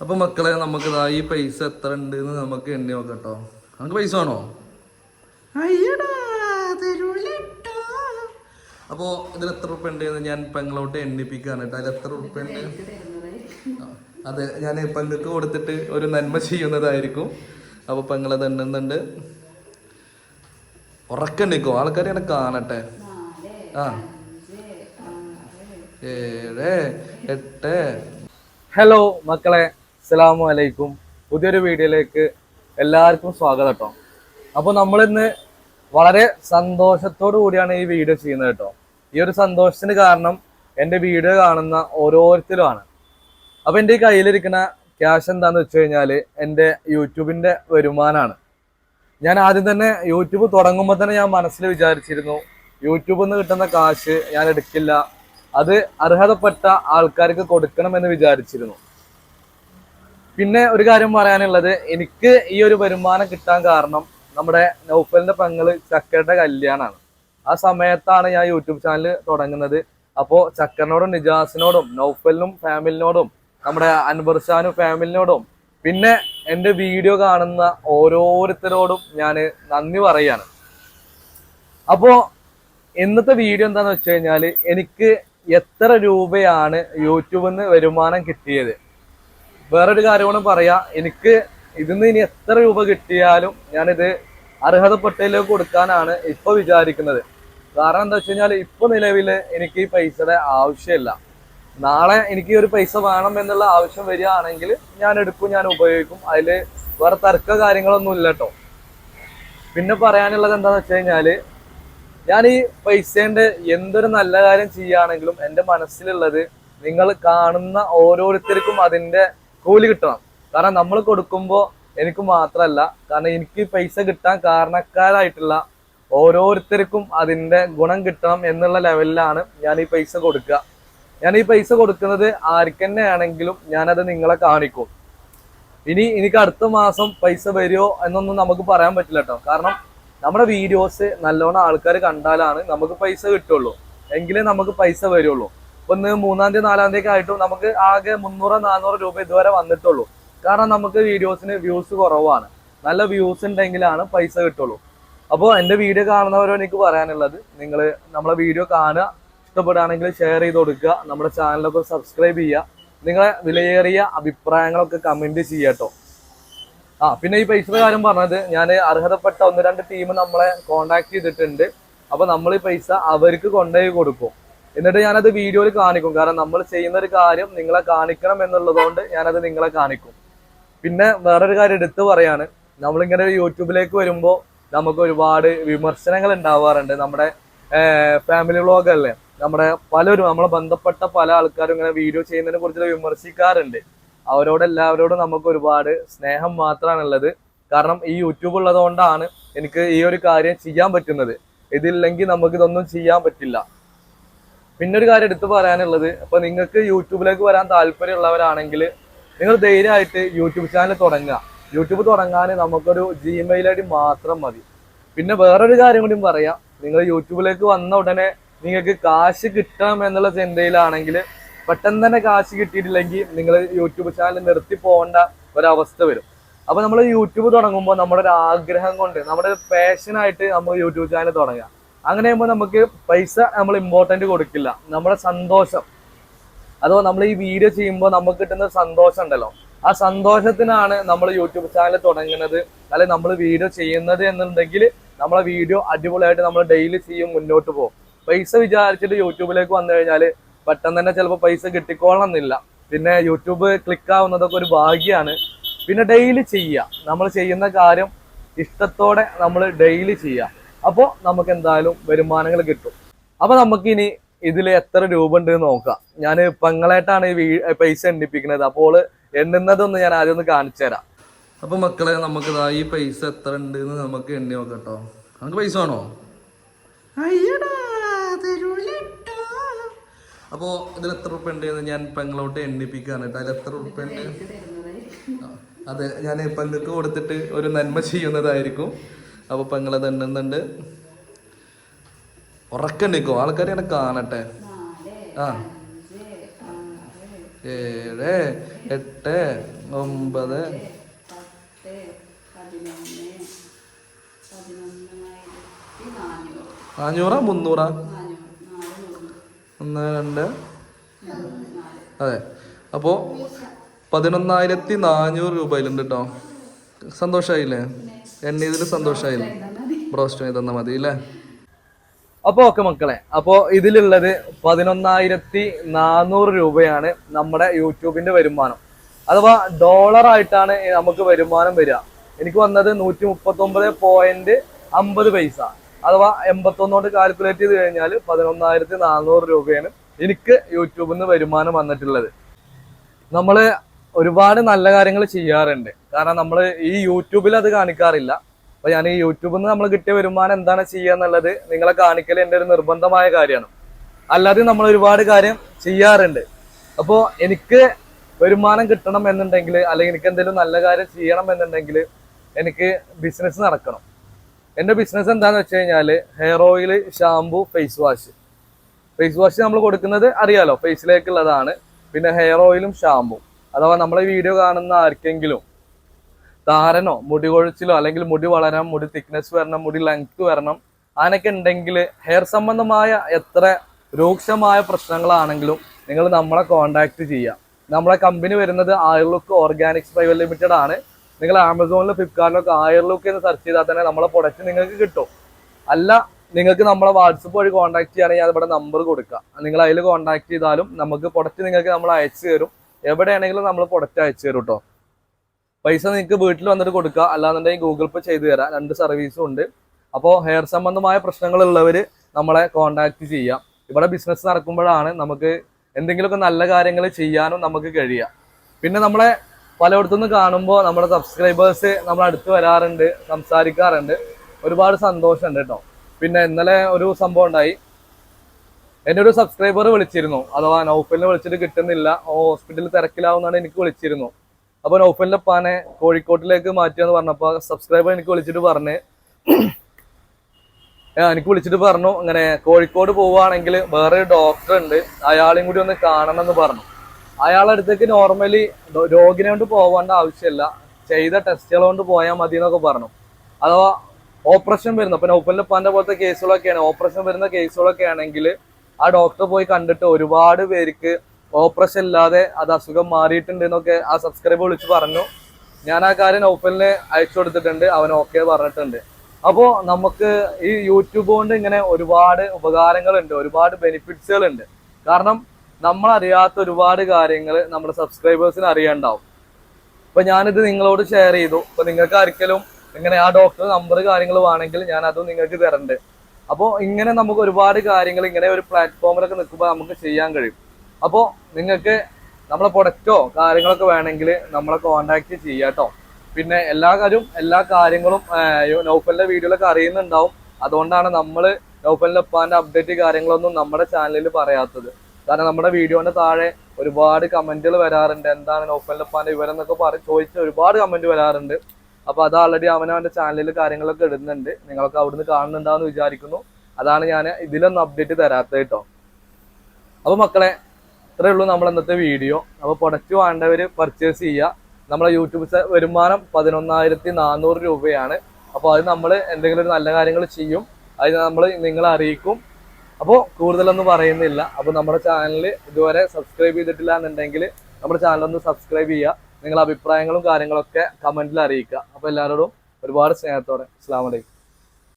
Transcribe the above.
അപ്പൊ മക്കളെ നമുക്ക് ദാ ഈ പൈസ എത്ര ഉണ്ട് എന്ന് നമുക്ക് എണ്ണി നോക്കട്ടോ. നമുക്ക് പൈസ വേണോ? അയ്യടാ തരൂലട്ടോ. അപ്പോ ഇതിൽ എത്ര ഉറുപ്പ ഉണ്ട് എന്ന് ഞാൻ പെങ്ങളോട്ട് എണ്ണിപ്പിക്കാണ് കേട്ടോ. അതിൽ എത്ര ഉറുപ്പ ഉണ്ട്? അതെ ഞാൻ പെങ്ങൾക്ക് കൊടുത്തിട്ട് ഒരു നന്മ ചെയ്യുന്നതായിരിക്കും. അപ്പൊ പെങ്ങളത് എണ്ണുന്നുണ്ട്. ഉറക്കണ്ടിക്കോ ആൾക്കാരെ എന്നെ കാണട്ടെ. ആ. ഏഴ് എട്ട്. ഹലോ മക്കളെ. അസ്സലാമു അലൈക്കും പുതിയൊരു വീഡിയോയിലേക്ക് എല്ലാവർക്കും സ്വാഗതം കേട്ടോ. അപ്പോൾ നമ്മളിന്ന് വളരെ സന്തോഷത്തോടു കൂടിയാണ് ഈ വീഡിയോ ചെയ്യുന്നത് കേട്ടോ. ഈ ഒരു സന്തോഷത്തിന് കാരണം എന്റെ വീഡിയോ കാണുന്ന ഓരോരുത്തരുമാണ്. അപ്പോൾ എന്റെ കയ്യിലിരിക്കുന്ന ക്യാഷ് എന്താണെന്ന് വെച്ച് കഴിഞ്ഞാൽ എന്റെ യൂട്യൂബിന്റെ വരുമാനമാണ് ഞാൻ ആദ്യം തന്നെ യൂട്യൂബ് തുടങ്ങുമ്പോൾ തന്നെ ഞാൻ മനസ്സിൽ വിചാരിച്ചിരുന്നു യൂട്യൂബിൽ നിന്ന് കിട്ടുന്ന കാശ് ഞാൻ എടുക്കില്ല. അത് അർഹതപ്പെട്ട ആൾക്കാർക്ക് കൊടുക്കണമെന്ന് വിചാരിച്ചിരുന്നു. പിന്നെ ഒരു കാര്യം പറയാനുള്ളത് എനിക്ക് ഈ ഒരു വരുമാനം കിട്ടാൻ കാരണം നമ്മുടെ നൗഫലിന്റെ പെങ്ങൾ ചക്കരുടെ കല്യാണമാണ് ആ സമയത്താണ് ഞാൻ യൂട്യൂബ് ചാനൽ തുടങ്ങുന്നത്. അപ്പോ ചക്കറിനോടും നിജാസിനോടും നൗഫലിനും ഫാമിലിനോടും നമ്മുടെ അൻബർഷാനും ഫാമിലിനോടും പിന്നെ എന്റെ വീഡിയോ കാണുന്ന ഓരോരുത്തരോടും ഞാൻ നന്ദി പറയാണ്. അപ്പോ ഇന്നത്തെ വീഡിയോ എന്താണെന്ന് വെച്ച് കഴിഞ്ഞാൽ എനിക്ക് എത്ര രൂപയാണ് യൂട്യൂബിൽ നിന്ന് വരുമാനം കിട്ടിയത്? വേറൊരു കാര്യം കൂടെ പറയാ. എനിക്ക് ഇതിന്ന് ഇനി എത്ര രൂപ കിട്ടിയാലും ഞാനിത് അർഹതപ്പെട്ടതിലേക്ക് കൊടുക്കാനാണ് ഇപ്പൊ വിചാരിക്കുന്നത്. കാരണം എന്താ വെച്ച് കഴിഞ്ഞാൽ ഇപ്പൊ നിലവിൽ എനിക്ക് ഈ പൈസയുടെ ആവശ്യമില്ല. നാളെ എനിക്ക് ഒരു പൈസ വേണം എന്നുള്ള ആവശ്യം വരികയാണെങ്കിൽ ഞാൻ എടുക്കും ഞാൻ ഉപയോഗിക്കും. അതിൽ വേറെ തർക്ക കാര്യങ്ങളൊന്നും ഇല്ല കേട്ടോ പിന്നെ പറയാനുള്ളത് എന്താന്ന് വെച്ച് കഴിഞ്ഞാൽ ഞാൻ ഈ പൈസേന്റെ എന്തൊരു നല്ല കാര്യം ചെയ്യുകയാണെങ്കിലും എന്റെ മനസ്സിലുള്ളത് നിങ്ങൾ കാണുന്ന ഓരോരുത്തർക്കും അതിന്റെ കൂലി കിട്ടണം. കാരണം നമ്മൾ കൊടുക്കുമ്പോൾ എനിക്ക് മാത്രമല്ല കാരണം എനിക്ക് പൈസ കിട്ടാൻ കാരണക്കാരായിട്ടുള്ള ഓരോരുത്തർക്കും അതിന്റെ ഗുണം കിട്ടണം എന്നുള്ള ലെവലിലാണ് ഞാൻ ഈ പൈസ കൊടുക്കുക. ഞാൻ ഈ പൈസ കൊടുക്കുന്നത് ആർക്ക് തന്നെ ആണെങ്കിലും ഞാനത് നിങ്ങളെ കാണിക്കും. ഇനി എനിക്ക് അടുത്ത മാസം പൈസ വരുമോ എന്നൊന്നും നമുക്ക് പറയാൻ പറ്റില്ല കേട്ടോ. കാരണം നമ്മുടെ വീഡിയോസ് നല്ലോണം ആൾക്കാർ കണ്ടാലാണ് നമുക്ക് പൈസ കിട്ടുള്ളൂ. എങ്കിലേ നമുക്ക് പൈസ വരുള്ളൂ. ഇന്ന് മൂന്നാം തീയതി നാലാം തീയതി ആയിട്ടും നമുക്ക് ആകെ മുന്നൂറ് നാനൂറ് രൂപ ഇതുവരെ വന്നിട്ടുള്ളൂ. കാരണം നമുക്ക് വീഡിയോസിന് വ്യൂസ് കുറവാണ്. നല്ല വ്യൂസ് ഉണ്ടെങ്കിലാണ് പൈസ കിട്ടുള്ളൂ. അപ്പോൾ എന്റെ വീഡിയോ കാണുന്നവരോട് എനിക്ക് പറയാനുള്ളത് നിങ്ങൾ നമ്മളെ വീഡിയോ കാണുക ഇഷ്ടപ്പെടുകയാണെങ്കിൽ ഷെയർ ചെയ്ത് കൊടുക്കുക നമ്മുടെ ചാനലൊക്കെ സബ്സ്ക്രൈബ് ചെയ്യുക നിങ്ങളെ വിലയേറിയ അഭിപ്രായങ്ങളൊക്കെ കമന്റ് ചെയ്യട്ടോ ആ പിന്നെ ഈ പൈസയുടെ കാര്യം പറഞ്ഞത് ഞാൻ അർഹതപ്പെട്ട ഒന്ന് രണ്ട് ടീം നമ്മളെ കോണ്ടാക്ട് ചെയ്തിട്ടുണ്ട്. അപ്പോൾ നമ്മൾ ഈ പൈസ അവർക്ക് കൊണ്ടുപോയി കൊടുക്കും. എന്നിട്ട് ഞാനത് വീഡിയോയിൽ കാണിക്കും. കാരണം നമ്മൾ ചെയ്യുന്ന ഒരു കാര്യം നിങ്ങളെ കാണിക്കണം എന്നുള്ളതുകൊണ്ട് ഞാനത് നിങ്ങളെ കാണിക്കും. പിന്നെ വേറൊരു കാര്യം എടുത്തു പറയാണ്. നമ്മളിങ്ങനെ യൂട്യൂബിലേക്ക് വരുമ്പോൾ നമുക്ക് ഒരുപാട് വിമർശനങ്ങൾ ഉണ്ടാവാറുണ്ട്. നമ്മുടെ ഫാമിലി വ്ളോഗ് അല്ലേ? നമ്മുടെ പലരും നമ്മളെ ബന്ധപ്പെട്ട പല ആൾക്കാരും ഇങ്ങനെ വീഡിയോ ചെയ്യുന്നതിനെ കുറിച്ച് വിമർശിക്കാറുണ്ട്. അവരോട് എല്ലാവരോടും നമുക്ക് ഒരുപാട് സ്നേഹം മാത്രമാണുള്ളത്. കാരണം ഈ യൂട്യൂബ് ഉള്ളതുകൊണ്ടാണ് എനിക്ക് ഈ ഒരു കാര്യം ചെയ്യാൻ പറ്റുന്നത്. ഇതില്ലെങ്കിൽ നമുക്ക് ഇതൊന്നും ചെയ്യാൻ പറ്റില്ല. പിന്നെ ഒരു കാര്യം എടുത്തു പറയാനുള്ളത് അപ്പോൾ നിങ്ങൾക്ക് യൂട്യൂബിലേക്ക് വരാൻ താല്പര്യമുള്ളവരാണെങ്കിൽ നിങ്ങൾ ധൈര്യമായിട്ട് യൂട്യൂബ് ചാനൽ തുടങ്ങുക. യൂട്യൂബ് തുടങ്ങാൻ നമുക്കൊരു ജിമെയിൽ ഐ ഡി മാത്രം മതി. പിന്നെ വേറൊരു കാര്യം കൂടി പറയാം. നിങ്ങൾ യൂട്യൂബിലേക്ക് വന്ന ഉടനെ നിങ്ങൾക്ക് കാശ് കിട്ടണം എന്നുള്ള ചിന്തയിലാണെങ്കിൽ പെട്ടെന്ന് തന്നെ കാശ് കിട്ടിയിട്ടില്ലെങ്കിൽ നിങ്ങൾ യൂട്യൂബ് ചാനൽ നിർത്തി പോകേണ്ട ഒരവസ്ഥ വരും. അപ്പോൾ നമ്മൾ യൂട്യൂബ് തുടങ്ങുമ്പോൾ നമ്മുടെ ഒരു ആഗ്രഹം കൊണ്ട് നമ്മുടെ ഒരു പാഷനായിട്ട് നമ്മൾ യൂട്യൂബ് ചാനൽ തുടങ്ങുക. അങ്ങനെ ആകുമ്പോൾ നമുക്ക് പൈസ നമ്മൾ ഇമ്പോർട്ടന്റ് കൊടുക്കില്ല. നമ്മുടെ സന്തോഷം. അതോ നമ്മൾ ഈ വീഡിയോ ചെയ്യുമ്പോൾ നമുക്ക് കിട്ടുന്ന സന്തോഷം ഉണ്ടല്ലോ. ആ സന്തോഷത്തിനാണ് നമ്മൾ യൂട്യൂബ് ചാനൽ തുടങ്ങുന്നത്. അല്ലെങ്കിൽ നമ്മൾ വീഡിയോ ചെയ്യുന്നത് എന്നുണ്ടെങ്കിൽ നമ്മളെ വീഡിയോ അടിപൊളിയായിട്ട് നമ്മൾ ഡെയിലി ചെയ്യും മുന്നോട്ട് പോകും. പൈസ വിചാരിച്ചിട്ട് യൂട്യൂബിലേക്ക് വന്നു കഴിഞ്ഞാൽ പെട്ടെന്ന് തന്നെ ചിലപ്പോൾ പൈസ കിട്ടിക്കോളണം എന്നില്ല പിന്നെ യൂട്യൂബ് ക്ലിക്ക് ആവുന്നതൊക്കെ ഒരു ഭാഗ്യമാണ് പിന്നെ ഡെയിലി ചെയ്യുക. നമ്മൾ ചെയ്യുന്ന കാര്യം ഇഷ്ടത്തോടെ നമ്മൾ ഡെയിലി ചെയ്യുക. അപ്പോൾ നമുക്ക് എന്തായാലും വരുമാനങ്ങൾ കിട്ടും. അപ്പോൾ നമുക്കിനി ഇതിൽ എത്ര രൂപ ഉണ്ട് എന്ന് നോക്കാം ഞാൻ പെങ്ങളായിട്ടാണ് ഈ പൈസ എണ്ണിപ്പിക്കുന്നത്. അപ്പോൾ എണ്ണുന്നതൊന്ന് ഞാൻ ആദ്യം ഒന്ന് കാണിച്ചു തരാം. അപ്പൊ മക്കളെ നമുക്ക് ഈ പൈസ എത്ര ഉണ്ട് എന്ന് നമുക്ക് എണ്ണി നോക്കട്ടോ. നമുക്ക് പൈസ വേണോ? അയ്യടാ തരൂലട്ടോ. അപ്പോ ഇതിൽ എത്ര ഉറുപ്പ ഉണ്ട് എന്ന് ഞാൻ പെങ്ങളോട്ട് എണ്ണിപ്പിക്കാണ് കേട്ടോ. അതിൽ എത്ര ഉറുപ്പ ഉണ്ട്? അതെ ഞാൻ പെങ്ങൾക്ക് കൊടുത്തിട്ട് ഒരു നന്മ ചെയ്യുന്നതായിരിക്കും. അപ്പൊ പെങ്ങളത് എണ്ണുന്നുണ്ട് ഉറക്കണ്ടിക്കോ? ആൾക്കാരെ എന്നെ കാണട്ടെ. ആ. ഏഴ് എട്ട് ഒമ്പത്. നാനൂറ്? നാനൂറാ മുന്നൂറാ? ഒന്ന് രണ്ട്. അതെ. അപ്പോൾ പതിനൊന്നായിരത്തി നാനൂറ് രൂപയിലുണ്ട് കേട്ടോ സന്തോഷമായില്ലേ എന്നെ ഇതിൽ സന്തോഷമായിരുന്നു ബ്രോസ്റ്റ് വാങ്ങി തന്നാൽ മതി അല്ലേ അപ്പൊ ഓക്കെ മക്കളെ അപ്പോ ഇതിലുള്ളത് പതിനൊന്നായിരത്തി നാനൂറ് രൂപയാണ് നമ്മുടെ യൂട്യൂബിന്റെ വരുമാനം. അഥവാ ഡോളർ ആയിട്ടാണ് നമുക്ക് വരുമാനം വരിക. എനിക്ക് വന്നത് നൂറ്റി മുപ്പത്തി ഒമ്പത് പോയിന്റ് അമ്പത് പൈസ. അഥവാ എൺപത്തൊന്നോട് കാൽക്കുലേറ്റ് ചെയ്ത് കഴിഞ്ഞാൽ പതിനൊന്നായിരത്തി നാനൂറ് രൂപയാണ് എനിക്ക് യൂട്യൂബിൽ നിന്ന് വരുമാനം വന്നിട്ടുള്ളത്. നമ്മൾ ഒരുപാട് നല്ല കാര്യങ്ങൾ ചെയ്യാറുണ്ട്. കാരണം നമ്മൾ ഈ യൂട്യൂബിൽ അത് കാണിക്കാറില്ല. അപ്പൊ ഞാൻ ഈ യൂട്യൂബിൽ നിന്ന് നമ്മൾ കിട്ടിയ വരുമാനം എന്താണ് ചെയ്യുക എന്നുള്ളത് നിങ്ങളെ കാണിക്കൽ എന്റെ ഒരു നിർബന്ധമായ കാര്യമാണ്. അല്ലാതെ നമ്മൾ ഒരുപാട് കാര്യം ചെയ്യാറുണ്ട്. അപ്പോൾ എനിക്ക് വരുമാനം കിട്ടണം എന്നുണ്ടെങ്കിൽ അല്ലെങ്കിൽ എനിക്ക് എന്തെങ്കിലും നല്ല കാര്യം ചെയ്യണം എന്നുണ്ടെങ്കിൽ എനിക്ക് ബിസിനസ് നടക്കണം. എന്റെ ബിസിനസ് എന്താണെന്ന് വെച്ച് കഴിഞ്ഞാൽ hair oil shampoo face wash face wash നമ്മൾ കൊടുക്കുന്നത് അറിയാലോ ഫേസിലേക്കുള്ളതാണ് പിന്നെ ഹെയർ ഓയിലും ഷാമ്പും അഥവാ നമ്മളെ വീഡിയോ കാണുന്ന ആർക്കെങ്കിലും താരനോ മുടി കൊഴിച്ചിലോ അല്ലെങ്കിൽ മുടി വളരാൻ മുടി തിക്നെസ് വരണം മുടി ലെങ്ത് വരണം അങ്ങനെയൊക്കെ ഉണ്ടെങ്കിൽ ഹെയർ സംബന്ധമായ എത്ര രൂക്ഷമായ പ്രശ്നങ്ങളാണെങ്കിലും നിങ്ങൾ നമ്മളെ കോണ്ടാക്ട് ചെയ്യാം നമ്മളെ കമ്പനി വരുന്നത് ആയുർലുക്ക് ഓർഗാനിക്സ് പ്രൈവറ്റ് ലിമിറ്റഡ് ആണ്. നിങ്ങൾ ആമസോണിലും ഫ്ലിപ്കാർട്ടിലൊക്കെ ആയുർലുക്ക് എന്ന് സെർച്ച് ചെയ്താൽ തന്നെ നമ്മളെ പ്രൊഡക്റ്റ് നിങ്ങൾക്ക് കിട്ടും. അല്ല നിങ്ങൾക്ക് നമ്മളെ വാട്സപ്പ് വഴി കോൺടാക്ട് ചെയ്യുകയാണെങ്കിൽ അതിവിടെ നമ്പർ കൊടുക്കുക. നിങ്ങൾ അതിൽ കോൺടാക്ട് ചെയ്താലും നമുക്ക് പ്രൊഡക്റ്റ് നിങ്ങൾക്ക് നമ്മൾ അയച്ചു തരും. എവിടെയാണെങ്കിലും നമ്മൾ പ്രൊഡക്റ്റ് അയച്ചു തരും കേട്ടോ പൈസ നിങ്ങൾക്ക് വീട്ടിൽ വന്നിട്ട് കൊടുക്കുക അല്ലാന്നുണ്ടെങ്കിൽ ഗൂഗിൾ പേ ചെയ്തു തരാം. രണ്ട് സർവീസും ഉണ്ട്. അപ്പോൾ ഹെയർ സംബന്ധമായ പ്രശ്നങ്ങളുള്ളവർ നമ്മളെ കോൺടാക്ട് ചെയ്യാം. ഇവിടെ ബിസിനസ് നടക്കുമ്പോഴാണ് നമുക്ക് എന്തെങ്കിലുമൊക്കെ നല്ല കാര്യങ്ങൾ ചെയ്യാനും നമുക്ക് കഴിയുക പിന്നെ നമ്മളെ പലയിടത്തുനിന്ന് കാണുമ്പോൾ നമ്മുടെ സബ്സ്ക്രൈബേഴ്സ് നമ്മുടെ അടുത്ത് വരാറുണ്ട് സംസാരിക്കാറുണ്ട്. ഒരുപാട് സന്തോഷമുണ്ട് കേട്ടോ പിന്നെ ഇന്നലെ ഒരു സംഭവം ഉണ്ടായി. എന്നെ ഒരു സബ്സ്ക്രൈബർ വിളിച്ചിരുന്നു. അഥവാ നൗഫലിനെ വിളിച്ചിട്ട് കിട്ടുന്നില്ല. ഹോസ്പിറ്റലിൽ തിരക്കിലാവുന്നതാണ് എനിക്ക് വിളിച്ചിരുന്നു. അപ്പോൾ നൗഫലിന്റെ പാനെ കോഴിക്കോട്ടിലേക്ക് മാറ്റിയെന്ന് പറഞ്ഞപ്പോൾ സബ്സ്ക്രൈബർ എനിക്ക് വിളിച്ചിട്ട് പറഞ്ഞ് എനിക്ക് വിളിച്ചിട്ട് പറഞ്ഞു അങ്ങനെ കോഴിക്കോട് പോവുകയാണെങ്കിൽ വേറെ ഡോക്ടർ ഉണ്ട്. അയാളെയും കൂടി ഒന്ന് കാണണം എന്ന് പറഞ്ഞു. അയാളുടെ അടുത്തേക്ക് നോർമലി രോഗിനെ കൊണ്ട് പോകേണ്ട ആവശ്യമില്ല. ചെയ്ത ടെസ്റ്റുകൾ കൊണ്ട് പോയാൽ മതി എന്നൊക്കെ പറഞ്ഞു. അഥവാ ഓപ്പറേഷൻ വരുന്നു. അപ്പൊ നൗഫലിന്റെ പാന്റെ പോലത്തെ കേസുകളൊക്കെയാണ് ഓപ്പറേഷൻ വരുന്ന കേസുകളൊക്കെ ആണെങ്കിൽ ആ ഡോക്ടർ പോയി കണ്ടിട്ട് ഒരുപാട് പേർക്ക് ഓപ്പറേഷൻ ഇല്ലാതെ അത് അസുഖം മാറിയിട്ടുണ്ട് എന്നൊക്കെ ആ സബ്സ്ക്രൈബർ വിളിച്ച് പറഞ്ഞു. ഞാൻ ആ കാര്യം നൗഫലിന് അയച്ചു കൊടുത്തിട്ടുണ്ട്. അവൻ ഓക്കെ പറഞ്ഞിട്ടുണ്ട്. അപ്പോൾ നമുക്ക് ഈ യൂട്യൂബ് കൊണ്ട് ഇങ്ങനെ ഒരുപാട് ഉപകാരങ്ങളുണ്ട്. ഒരുപാട് ബെനിഫിറ്റ്സുകളുണ്ട് കാരണം നമ്മൾ അറിയാത്ത ഒരുപാട് കാര്യങ്ങൾ നമ്മുടെ സബ്സ്ക്രൈബേഴ്സിന് അറിയാണ്ടാവും. ഇപ്പൊ ഞാനിത് നിങ്ങളോട് ഷെയർ ചെയ്തു. ഇപ്പൊ നിങ്ങൾക്ക് ആർക്കെങ്കിലും ഇങ്ങനെ ആ ഡോക്ടർ നമ്പർ കാര്യങ്ങൾ വേണമെങ്കിൽ ഞാൻ അതും നിങ്ങൾക്ക് തരണ്ട്. അപ്പോൾ ഇങ്ങനെ നമുക്ക് ഒരുപാട് കാര്യങ്ങൾ ഇങ്ങനെ ഒരു പ്ലാറ്റ്ഫോമിലൊക്കെ നിൽക്കുമ്പോൾ നമുക്ക് ചെയ്യാൻ കഴിയും. അപ്പോൾ നിങ്ങൾക്ക് നമ്മളെ പ്രൊഡക്റ്റോ കാര്യങ്ങളൊക്കെ വേണമെങ്കിൽ നമ്മളെ കോണ്ടാക്ട് ചെയ്യാട്ടോ പിന്നെ എല്ലാ കാര്യവും എല്ലാ കാര്യങ്ങളും നൗഫലിന്റെ വീഡിയോയിലൊക്കെ അറിയുന്നുണ്ടാവും. അതുകൊണ്ടാണ് നമ്മൾ നൗഫലിന്റെ ഉപ്പാന്റെ അപ്ഡേറ്റ് കാര്യങ്ങളൊന്നും നമ്മുടെ ചാനലിൽ പറയാത്തത്. കാരണം നമ്മുടെ വീഡിയോന്റെ താഴെ ഒരുപാട് കമന്റുകൾ വരാറുണ്ട്. എന്താണ് നൗഫലിന്റെ ഉപ്പാന്റെ വിവരം എന്നൊക്കെ പറ ചോദിച്ച് ഒരുപാട് കമന്റ് വരാറുണ്ട്. അപ്പൊ അത് ആൾറെഡി അവൻ അവന്റെ ചാനലിൽ കാര്യങ്ങളൊക്കെ ഇടുന്നുണ്ട്. നിങ്ങളൊക്കെ അവിടുന്ന് കാണുന്നുണ്ടാന്ന് വിചാരിക്കുന്നു. അതാണ് ഞാൻ ഇതിലൊന്നും അപ്ഡേറ്റ് തരാത്തത് കേട്ടോ അപ്പൊ മക്കളെ ഇത്രേ ഉള്ളൂ നമ്മൾ ഇന്നത്തെ വീഡിയോ അപ്പൊ പ്രൊഡക്റ്റ് വേണ്ടവര് പർച്ചേസ് ചെയ്യുക നമ്മളെ യൂട്യൂബ് വരുമാനം പതിനൊന്നായിരത്തി നാനൂറ് രൂപയാണ്. അപ്പോൾ അത് നമ്മൾ എന്തെങ്കിലും ഒരു നല്ല കാര്യങ്ങൾ ചെയ്യും. അത് നമ്മൾ നിങ്ങളെ അറിയിക്കും. അപ്പോൾ കൂടുതലൊന്നും പറയുന്നില്ല. അപ്പോൾ നമ്മുടെ ചാനൽ ഇതുവരെ സബ്സ്ക്രൈബ് ചെയ്തിട്ടില്ല എന്നുണ്ടെങ്കിൽ നമ്മുടെ ചാനലൊന്ന് സബ്സ്ക്രൈബ് ചെയ്യുക നിങ്ങളുടെ അഭിപ്രായങ്ങളും കാര്യങ്ങളൊക്കെ കമന്റിൽ അറിയിക്കുക. അപ്പോൾ എല്ലാവരോടും ഒരുപാട് സ്നേഹത്തോടെ. അസ്സാം വലൈക്കും